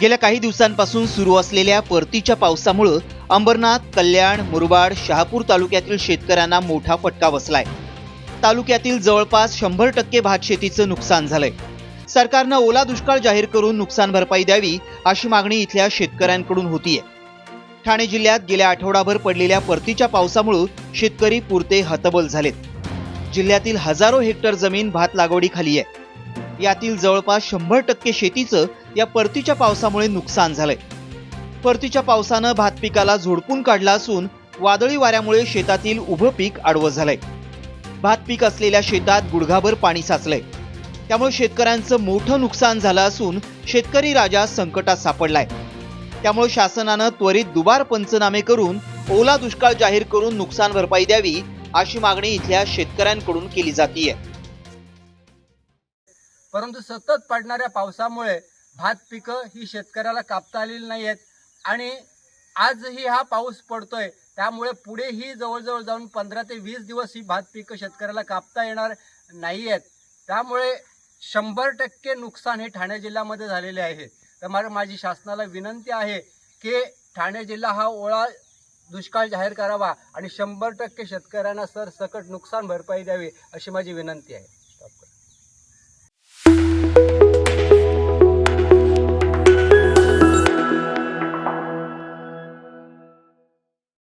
गेल्या काही दिवसांपासून सुरू असलेल्या परतीच्या पावसामुळं अंबरनाथ कल्याण मुरबाड शहापूर तालुक्यातील शेतकऱ्यांना मोठा फटका बसलाय. तालुक्यातील जवळपास शंभर टक्के भात शेतीचं नुकसान झालंय. सरकारनं ओला दुष्काळ जाहीर करून नुकसान भरपाई द्यावी अशी मागणी इथल्या शेतकऱ्यांकडून होतीये. ठाणे जिल्ह्यात गेल्या आठवडाभर पडलेल्या परतीच्या पावसामुळं शेतकरी पुरते हतबल झालेत. जिल्ह्यातील हजारो हेक्टर जमीन भात लागवडीखाली आहे. यातील जवळपास शंभर टक्के शेतीचं या परतीच्या पावसामुळे नुकसान झालंय. परतीच्या पावसानं भात पिकाला झोडपून काढला असून वादळी वाऱ्यामुळे शेतातील उभं पीक आडवं झालंय. भात पीक असलेल्या शेतात गुडघाभर पाणी साचलंय. त्यामुळे शेतकऱ्यांचं मोठं नुकसान झालं असून शेतकरी राजा संकटात सापडलाय. त्यामुळे शासनानं त्वरित दुबार पंचनामे करून ओला दुष्काळ जाहीर करून नुकसान भरपाई द्यावी अशी मागणी इथल्या शेतकऱ्यांकडून केली जातीये. परंतु सतत पडणाऱ्या पावसामुळे भात पिकं ही शेतकऱ्याला कापता आलेली नाही आहेत आणि आजही हा पाऊस पडतोय त्यामुळे पुढेही जवळजवळ जाऊन पंधरा ते वीस दिवस ही भात पिकं शेतकऱ्याला कापता येणार नाही आहेत त्यामुळे शंभर टक्के नुकसान हे ठाणे जिल्ह्यामध्ये झालेले आहे. तर मला माझी शासनाला विनंती आहे की ठाणे जिल्हा हा ओळा दुष्काळ जाहीर करावा आणि शंभर टक्के शेतकऱ्यांना सरसकट नुकसान भरपाई द्यावी अशी माझी विनंती आहे.